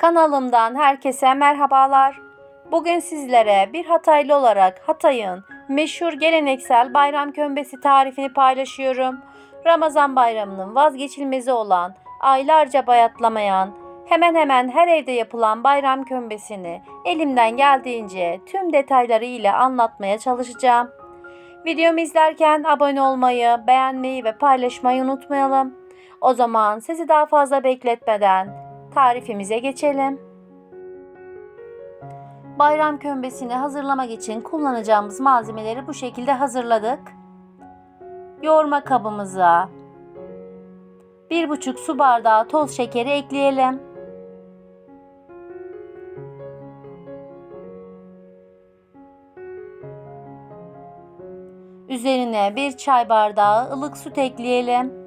Kanalımdan herkese merhabalar. Bugün sizlere bir Hataylı olarak Hatay'ın meşhur geleneksel bayram kömbesi tarifini paylaşıyorum. Ramazan bayramının vazgeçilmezi olan, aylarca bayatlamayan, hemen hemen her evde yapılan bayram kömbesini elimden geldiğince tüm detaylarıyla anlatmaya çalışacağım. Videomu izlerken abone olmayı, beğenmeyi ve paylaşmayı unutmayalım. O zaman sizi daha fazla bekletmeden tarifimize geçelim. Bayram kömbesini hazırlamak için kullanacağımız malzemeleri bu şekilde hazırladık. Yoğurma kabımıza 1,5 su bardağı toz şekeri ekleyelim. Üzerine bir çay bardağı ılık süt ekleyelim.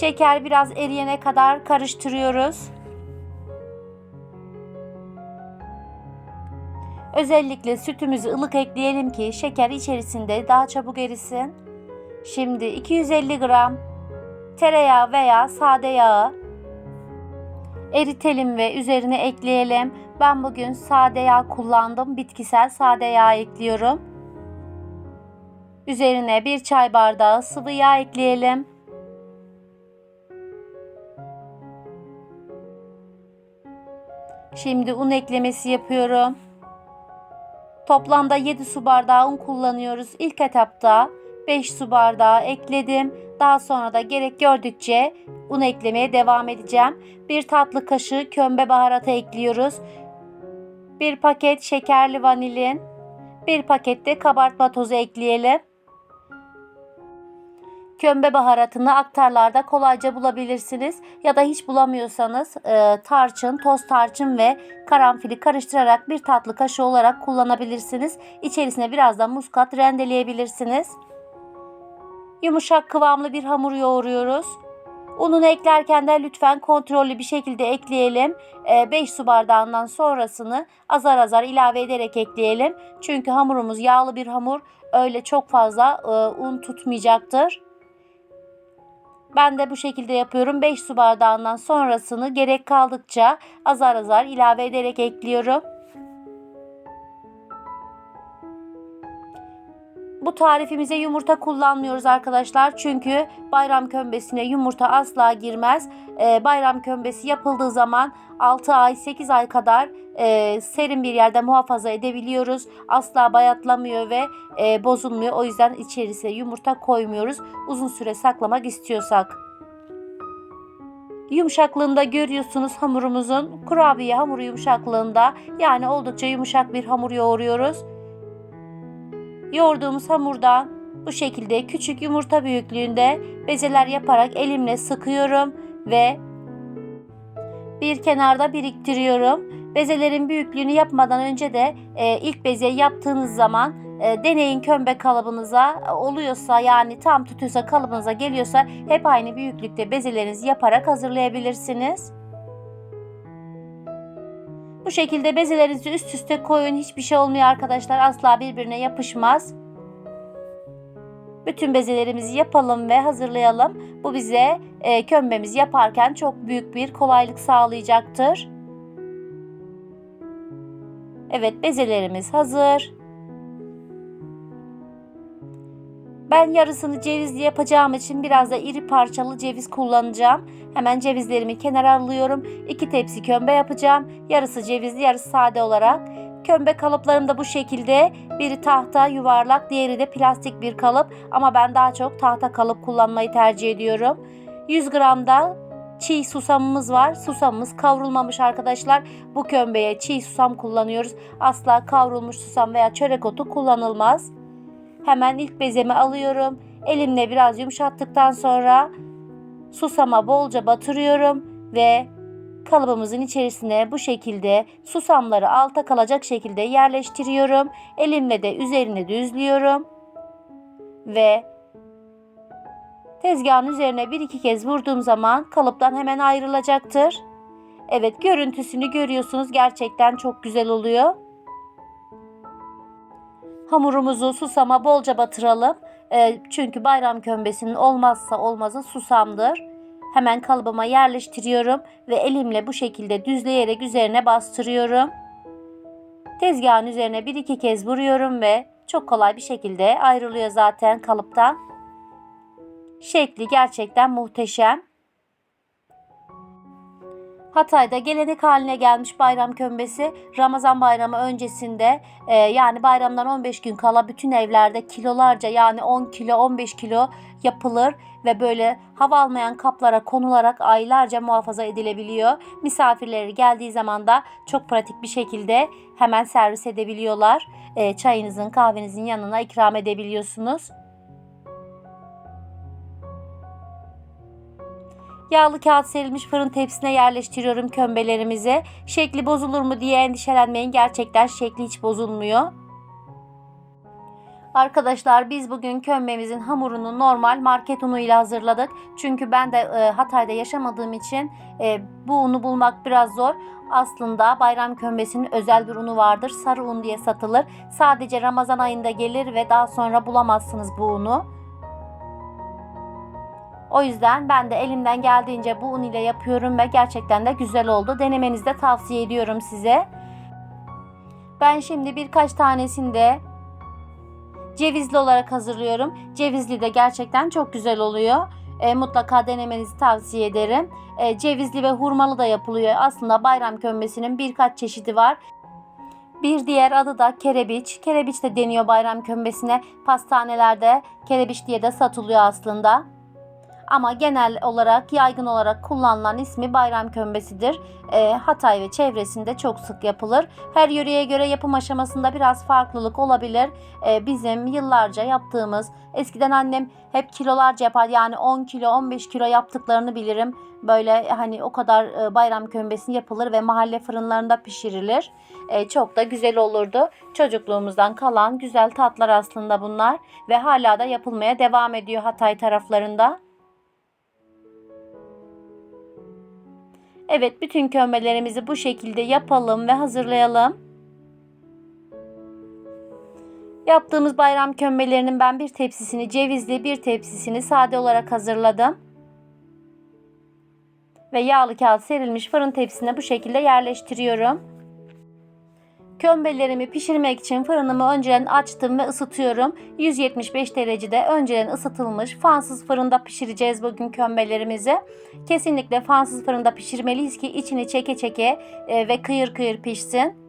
Şeker biraz eriyene kadar karıştırıyoruz. Özellikle sütümüzü ılık ekleyelim ki şeker içerisinde daha çabuk erisin. Şimdi 250 gram tereyağı veya sade yağı eritelim ve üzerine ekleyelim. Ben bugün sade yağ kullandım. Bitkisel sade yağ ekliyorum. Üzerine bir çay bardağı sıvı yağ ekleyelim. Şimdi un eklemesi yapıyorum. Toplamda 7 su bardağı un kullanıyoruz. İlk etapta 5 su bardağı ekledim. Daha sonra da gerek gördükçe un eklemeye devam edeceğim. Bir tatlı kaşığı kömbe baharatı ekliyoruz. Bir paket şekerli vanilin. Bir paket de kabartma tozu ekleyelim. Kömbe baharatını aktarlarda kolayca bulabilirsiniz ya da hiç bulamıyorsanız e, tarçın, toz tarçın ve karanfili karıştırarak bir tatlı kaşığı olarak kullanabilirsiniz. İçerisine biraz da muskat rendeleyebilirsiniz. Yumuşak kıvamlı bir hamur yoğuruyoruz. Ununu eklerken de lütfen kontrollü bir şekilde ekleyelim. 5 su bardağından sonrasını azar azar ilave ederek ekleyelim. Çünkü hamurumuz yağlı bir hamur. Öyle çok fazla e, un tutmayacaktır. Ben de bu şekilde yapıyorum. 5 su bardağından sonrasını gerek kaldıkça azar azar ilave ederek ekliyorum. Bu tarifimize yumurta kullanmıyoruz arkadaşlar. Çünkü bayram kömbesine yumurta asla girmez. Ee, bayram kömbesi yapıldığı zaman 6 ay 8 ay kadar e, serin bir yerde muhafaza edebiliyoruz. Asla bayatlamıyor ve e, bozulmuyor. O yüzden içerisine yumurta koymuyoruz. Uzun süre saklamak istiyorsak. Yumuşaklığında görüyorsunuz hamurumuzun kurabiye hamuru yumuşaklığında yani oldukça yumuşak bir hamur yoğuruyoruz. Yoğurduğumuz hamurdan bu şekilde küçük yumurta büyüklüğünde bezeler yaparak elimle sıkıyorum ve bir kenarda biriktiriyorum. Bezelerin büyüklüğünü yapmadan önce de e, ilk bezeyi yaptığınız zaman e, deneyin kömbe kalıbınıza oluyorsa yani tam tutuyorsa kalıbınıza geliyorsa hep aynı büyüklükte bezelerinizi yaparak hazırlayabilirsiniz. Bu şekilde bezelerinizi üst üste koyun. Hiçbir şey olmuyor arkadaşlar. Asla birbirine yapışmaz. Bütün bezelerimizi yapalım ve hazırlayalım. Bu bize e, kömbemizi yaparken çok büyük bir kolaylık sağlayacaktır. Evet bezelerimiz hazır. Ben yarısını cevizli yapacağım için biraz da iri parçalı ceviz kullanacağım. Hemen cevizlerimi kenara alıyorum. 2 tepsi kömbe yapacağım. Yarısı cevizli, yarısı sade olarak. Kömbe kalıplarım da bu şekilde. Biri tahta yuvarlak, diğeri de plastik bir kalıp. Ama ben daha çok tahta kalıp kullanmayı tercih ediyorum. 100 gram da çiğ susamımız var. Susamımız kavrulmamış arkadaşlar. Bu kömbeye çiğ susam kullanıyoruz. Asla kavrulmuş susam veya çörek otu kullanılmaz. Hemen ilk bezemi alıyorum. Elimle biraz yumuşattıktan sonra susama bolca batırıyorum ve kalıbımızın içerisine bu şekilde susamları alta kalacak şekilde yerleştiriyorum. Elimle de üzerine düzlüyorum. Ve tezgahın üzerine bir iki kez vurduğum zaman kalıptan hemen ayrılacaktır. Evet görüntüsünü görüyorsunuz gerçekten çok güzel oluyor. Hamurumuzu susama bolca batıralım. E, çünkü bayram kömbesinin olmazsa olmazı susamdır. Hemen kalıbıma yerleştiriyorum ve elimle bu şekilde düzleyerek üzerine bastırıyorum. Tezgahın üzerine bir iki kez vuruyorum ve çok kolay bir şekilde ayrılıyor zaten kalıptan. Şekli gerçekten muhteşem. Hatay'da gelenek haline gelmiş bayram kömbesi Ramazan bayramı öncesinde e, yani bayramdan 15 gün kala bütün evlerde kilolarca yani 10 kilo 15 kilo yapılır ve böyle hava almayan kaplara konularak aylarca muhafaza edilebiliyor. Misafirleri geldiği zaman da çok pratik bir şekilde hemen servis edebiliyorlar. E, çayınızın kahvenizin yanına ikram edebiliyorsunuz. Yağlı kağıt serilmiş fırın tepsisine yerleştiriyorum kömbelerimizi. Şekli bozulur mu diye endişelenmeyin. Gerçekten şekli hiç bozulmuyor. Arkadaşlar biz bugün kömbemizin hamurunu normal market unuyla hazırladık. Çünkü ben de e, Hatay'da yaşamadığım için e, bu unu bulmak biraz zor. Aslında bayram kömbesinin özel bir unu vardır. Sarı un diye satılır. Sadece Ramazan ayında gelir ve daha sonra bulamazsınız bu unu. O yüzden ben de elimden geldiğince bu un ile yapıyorum ve gerçekten de güzel oldu. Denemenizi de tavsiye ediyorum size. Ben şimdi birkaç tanesini de cevizli olarak hazırlıyorum. Cevizli de gerçekten çok güzel oluyor. E, mutlaka denemenizi tavsiye ederim. E, cevizli ve hurmalı da yapılıyor. Aslında bayram kömbesinin birkaç çeşidi var. Bir diğer adı da kerebiç. Kerebiç de deniyor bayram kömbesine. Pastanelerde kerebiç diye de satılıyor aslında. Ama genel olarak yaygın olarak kullanılan ismi bayram kömbesidir. E, Hatay ve çevresinde çok sık yapılır. Her yöreye göre yapım aşamasında biraz farklılık olabilir. E, bizim yıllarca yaptığımız, eskiden annem hep kilolarca yapar. Yani 10 kilo, 15 kilo yaptıklarını bilirim. Böyle hani o kadar e, bayram kömbesi yapılır ve mahalle fırınlarında pişirilir. E, çok da güzel olurdu. Çocukluğumuzdan kalan güzel tatlar aslında bunlar ve hala da yapılmaya devam ediyor Hatay taraflarında. Evet bütün kömbelerimizi bu şekilde yapalım ve hazırlayalım. Yaptığımız bayram kömbelerinin ben bir tepsisini cevizli bir tepsisini sade olarak hazırladım. Ve yağlı kağıt serilmiş fırın tepsisine bu şekilde yerleştiriyorum. Kömbelerimi pişirmek için fırınımı önceden açtım ve ısıtıyorum. 175 derecede önceden ısıtılmış fansız fırında pişireceğiz bugün kömbelerimizi. Kesinlikle fansız fırında pişirmeliyiz ki içini çeke çeke e, ve kıyır kıyır pişsin.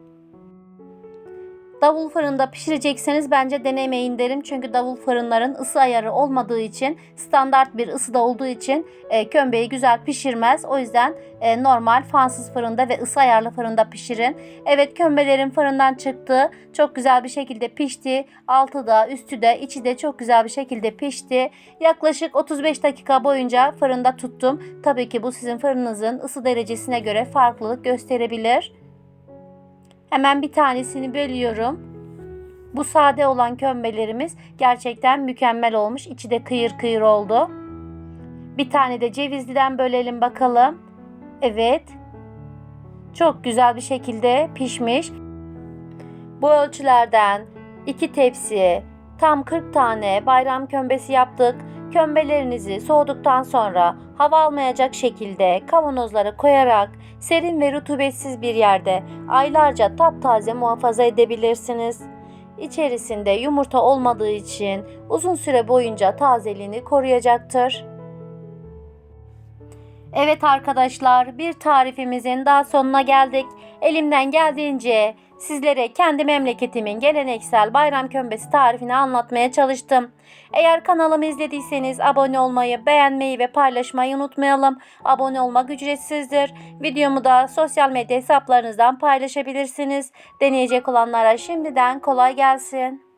Davul fırında pişirecekseniz bence denemeyin derim. Çünkü davul fırınların ısı ayarı olmadığı için standart bir ısıda olduğu için e, kömbeyi güzel pişirmez. O yüzden e, normal fansız fırında ve ısı ayarlı fırında pişirin. Evet kömbelerim fırından çıktı. Çok güzel bir şekilde pişti. Altı da üstü de içi de çok güzel bir şekilde pişti. Yaklaşık 35 dakika boyunca fırında tuttum. Tabii ki bu sizin fırınınızın ısı derecesine göre farklılık gösterebilir. Hemen bir tanesini bölüyorum. Bu sade olan kömbelerimiz gerçekten mükemmel olmuş. İçi de kıyır kıyır oldu. Bir tane de cevizliden bölelim bakalım. Evet. Çok güzel bir şekilde pişmiş. Bu ölçülerden iki tepsi, tam 40 tane bayram kömbesi yaptık. Kömbelerinizi soğuduktan sonra hava almayacak şekilde kavanozlara koyarak serin ve rutubetsiz bir yerde aylarca taptaze muhafaza edebilirsiniz. İçerisinde yumurta olmadığı için uzun süre boyunca tazeliğini koruyacaktır. Evet arkadaşlar, bir tarifimizin daha sonuna geldik. Elimden geldiğince sizlere kendi memleketimin geleneksel bayram kömbesi tarifini anlatmaya çalıştım. Eğer kanalımı izlediyseniz abone olmayı, beğenmeyi ve paylaşmayı unutmayalım. Abone olmak ücretsizdir. Videomu da sosyal medya hesaplarınızdan paylaşabilirsiniz. Deneyecek olanlara şimdiden kolay gelsin.